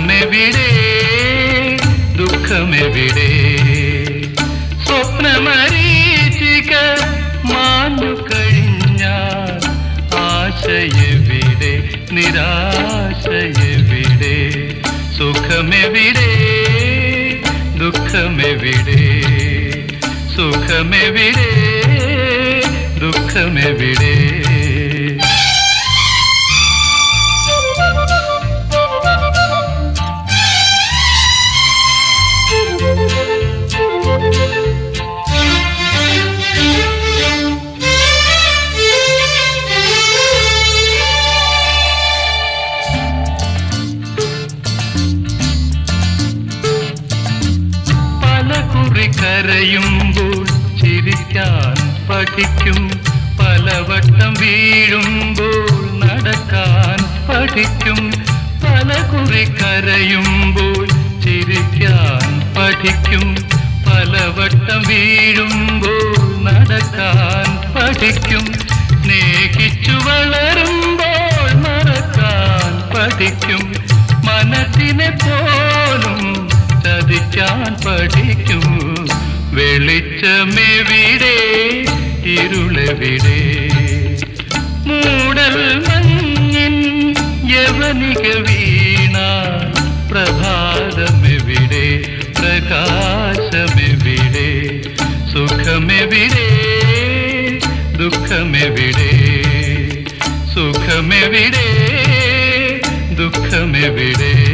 में बिड़े दुख में बिड़े स्वप्न मरी मान कड़िया, आशय बिड़े निराशय बिड़े सुख में बिड़े दुख में बिड़े सुख में बिड़े दुख में बिड़े കരയുമ്പോൾ ചിരിക്കാൻ പഠിക്കും. പലവട്ടം വീഴുമ്പോൾ നടക്കാൻ പഠിക്കും. പല കുറി കരയുമ്പോൾ ചിരിക്കാൻ പഠിക്കും. പലവട്ടം വീഴുമ്പോൾ നടക്കാൻ പഠിക്കും. സ്നേഹിച്ചു വളരുമ്പോൾ മറക്കാൻ പഠിക്കും. മനസ്സിനെ പോലും ചതിക്കാൻ പഠിക്കും. വെളിച്ചമെവിടെ? ഇരുളെവിടെ? മൂടൽ മഞ്ഞിൻ യവനിക വീണ പ്രഭാതമെവിടെ? പ്രകാശമെവിടെ? സുഖമെവിടെ? ദുഃഖമെവിടെ? സുഖമെവിടെ? ദുഃഖമെവിടെ?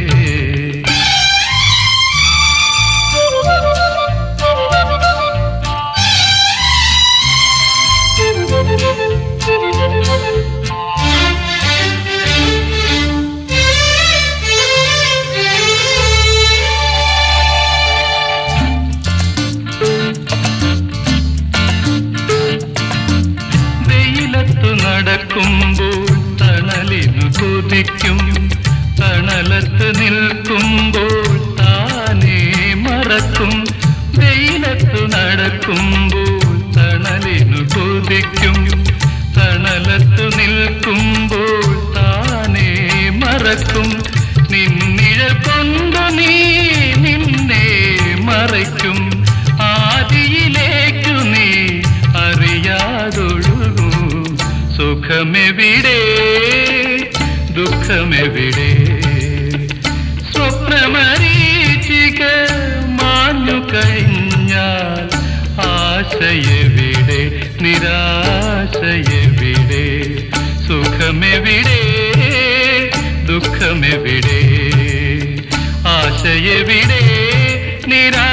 നടക്കുമ്പോൾ തണലിനു കൊതിക്കും. തണലത്ത് നിൽക്കുമ്പോൾ താനേ മറക്കും. വെയിലത്തു നടക്കുമ്പോൾ തണലിനു കൊതിക്കും. തണലത്തു നിൽക്കുമ്പോൾ താനേ മറക്കും. നിന്നിഴ കൊണ്ടു നീ നിന്നെ മറയ്ക്കും. സുഖമെവിടെ ദുഃഖമെവിടെ? സ്വപ്നമരീചിക മാഞ്ഞു കഴിഞ്ഞാൽ ആശയവിടെ? നിരാശയവിടെ? സുഖമെവിടെ? ദുഃഖമെവിടെ? ആശയവിടെ? നിരാശയെവിടെ